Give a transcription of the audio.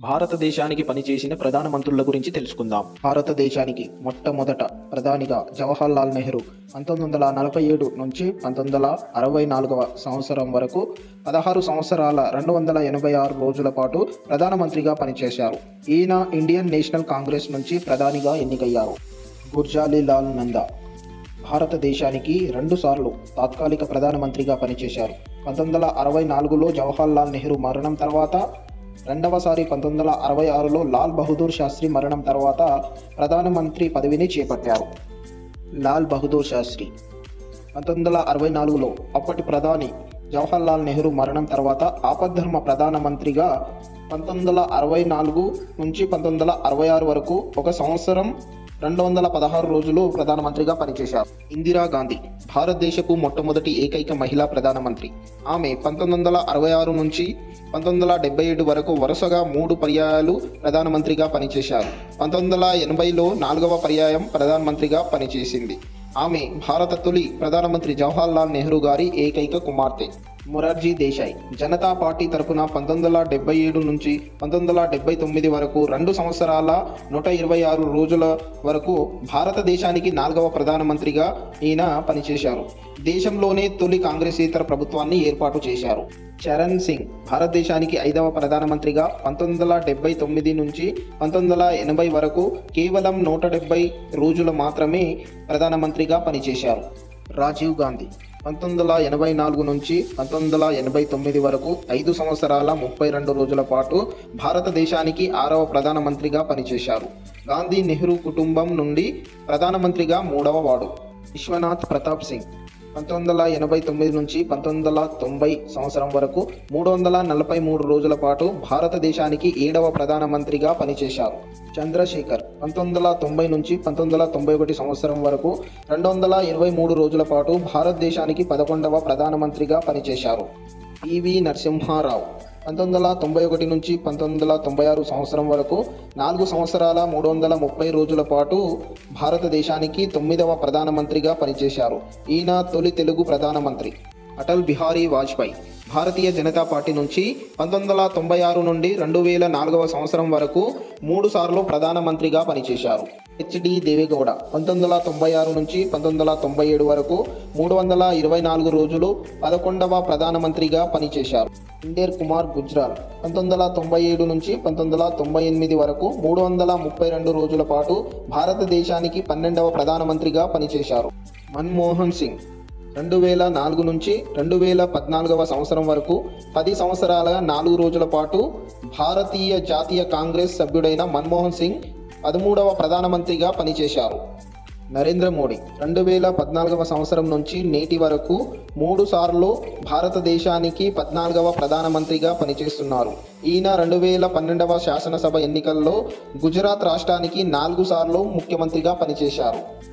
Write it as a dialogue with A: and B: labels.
A: భారతదేశానికి పనిచేసిన ప్రధాన మంత్రుల గురించి తెలుసుకుందాం. భారతదేశానికి మొట్టమొదట ప్రధానిగా జవహర్ లాల్ నెహ్రూ పంతొమ్మిది వందల నలభై ఏడు నుంచి పంతొమ్మిది వందల అరవై నాలుగవ సంవత్సరం వరకు పదహారు సంవత్సరాల రెండు వందల ఎనభై ఆరు రోజుల పాటు ప్రధానమంత్రిగా పనిచేశారు. ఈయన ఇండియన్ నేషనల్ కాంగ్రెస్ నుంచి ప్రధానిగా ఎన్నికయ్యారు. గుర్జాలి లాల్ నందా భారతదేశానికి రెండుసార్లు తాత్కాలిక ప్రధానమంత్రిగా పనిచేశారు. పంతొమ్మిది వందల అరవై నాలుగులో జవహర్ లాల్ నెహ్రూ మరణం తర్వాత రెండవసారి పంతొమ్మిది వందల అరవై ఆరులో లాల్ బహదూర్ శాస్త్రి మరణం తర్వాత ప్రధానమంత్రి పదవిని చేపట్టారు. లాల్ బహదూర్ శాస్త్రి. పంతొమ్మిది వందల అరవై నాలుగులో అప్పటి ప్రధాని జవహర్ లాల్ నెహ్రూ మరణం తర్వాత ఆపద్ధర్మ ప్రధానమంత్రిగా పంతొమ్మిది వందల అరవై నాలుగు నుంచి పంతొమ్మిది వందల అరవై ఆరు వరకు ఒక సంవత్సరం రెండు వందల పదహారు రోజులు ప్రధానమంత్రిగా పనిచేశారు. ఇందిరాగాంధీ భారతదేశపు మొట్టమొదటి ఏకైక మహిళా ప్రధానమంత్రి. ఆమె పంతొమ్మిది వందల అరవై ఆరు నుంచి పంతొమ్మిది వందల డెబ్బై ఏడు వరకు వరుసగా మూడు పర్యాయాలు ప్రధానమంత్రిగా పనిచేశారు. పంతొమ్మిది వందల ఎనభైలో నాలుగవ పర్యాయం ప్రధానమంత్రిగా పనిచేసింది. ఆమె భారత తొలి ప్రధానమంత్రి జవహర్ లాల్ నెహ్రూ గారి ఏకైక కుమార్తె. మొరార్జీ దేశాయ్. జనతా పార్టీ తరపున పంతొమ్మిది వందల డెబ్బై ఏడు నుంచి పంతొమ్మిది వందల డెబ్బై తొమ్మిది వరకు రెండు సంవత్సరాల నూట ఇరవై ఆరు రోజుల వరకు భారతదేశానికి నాలుగవ ప్రధానమంత్రిగా ఈయన పనిచేశారు. దేశంలోనే తొలి కాంగ్రెసేతర ప్రభుత్వాన్ని ఏర్పాటు చేశారు. చరణ్ సింగ్ భారతదేశానికి ఐదవ ప్రధానమంత్రిగా పంతొమ్మిది వందల డెబ్బై తొమ్మిది నుంచి పంతొమ్మిది వందల ఎనభై వరకు కేవలం నూట డెబ్బై రోజులు మాత్రమే ప్రధానమంత్రిగా పనిచేశారు. రాజీవ్ గాంధీ పంతొమ్మిది వందల ఎనభై నాలుగు నుంచి పంతొమ్మిది వందల ఎనభై తొమ్మిది వరకు ఐదు సంవత్సరాల ముప్పై రెండు రోజుల పాటు భారతదేశానికి ఆరవ ప్రధానమంత్రిగా పనిచేశారు. గాంధీ నెహ్రూ కుటుంబం నుండి ప్రధానమంత్రిగా మూడవ వాడు. విశ్వనాథ్ ప్రతాప్ సింగ్. పంతొమ్మిది వందల ఎనభై తొమ్మిది నుంచి పంతొమ్మిది వందల తొంభై సంవత్సరం వరకు మూడు వందల నలభై మూడు రోజుల పాటు భారతదేశానికి ఏడవ ప్రధానమంత్రిగా పనిచేశారు. చంద్రశేఖర్ పంతొమ్మిది వందల తొంభై నుంచి పంతొమ్మిది వందల తొంభై ఒకటి సంవత్సరం వరకు రెండు వందల ఇరవై మూడు రోజుల పాటు భారతదేశానికి పదకొండవ ప్రధానమంత్రిగా పనిచేశారు. పివి నరసింహారావు పంతొమ్మిది వందల తొంభై ఒకటి నుంచి పంతొమ్మిది వందల తొంభై ఆరు సంవత్సరం వరకు నాలుగు సంవత్సరాల మూడు వందల ముప్పై రోజుల పాటు భారతదేశానికి తొమ్మిదవ ప్రధానమంత్రిగా పనిచేశారు. ఈయన తొలి తెలుగు ప్రధానమంత్రి. అటల్ బిహారీ వాజ్పేయి. భారతీయ జనతా పార్టీ నుంచి పంతొమ్మిది వందల తొంభై ఆరు నుండి రెండు వేల నాలుగవ సంవత్సరం వరకు మూడు సార్లు ప్రధానమంత్రిగా పనిచేశారు. హెచ్డి దేవేగౌడ పంతొమ్మిది వందల తొంభై ఆరు నుంచి పంతొమ్మిది వందల తొంభై ఏడు వరకు మూడు వందల ఇరవై నాలుగు రోజులు పదకొండవ ప్రధానమంత్రిగా పనిచేశారు. ఇండేర్ కుమార్ గుజ్రాల్ పంతొమ్మిది వందల తొంభై ఏడు నుంచి పంతొమ్మిది వందల తొంభై ఎనిమిది వరకు మూడు వందల ముప్పై రెండు రోజుల పాటు భారతదేశానికి పన్నెండవ ప్రధానమంత్రిగా పనిచేశారు. మన్మోహన్ సింగ్ రెండు వేల నాలుగు నుంచి రెండు వేల పద్నాలుగవ సంవత్సరం వరకు పది సంవత్సరాల నాలుగు రోజుల పాటు భారతీయ జాతీయ కాంగ్రెస్ సభ్యుడైన మన్మోహన్ సింగ్ పదమూడవ ప్రధానమంత్రిగా పనిచేశారు. నరేంద్ర మోడీ రెండు వేల పద్నాలుగవ సంవత్సరం నుంచి నేటి వరకు మూడు సార్లు భారతదేశానికి పద్నాలుగవ ప్రధానమంత్రిగా పనిచేస్తున్నారు. ఈయన రెండు వేల పన్నెండవ శాసనసభ ఎన్నికల్లో గుజరాత్ రాష్ట్రానికి నాలుగు సార్లు ముఖ్యమంత్రిగా పనిచేశారు.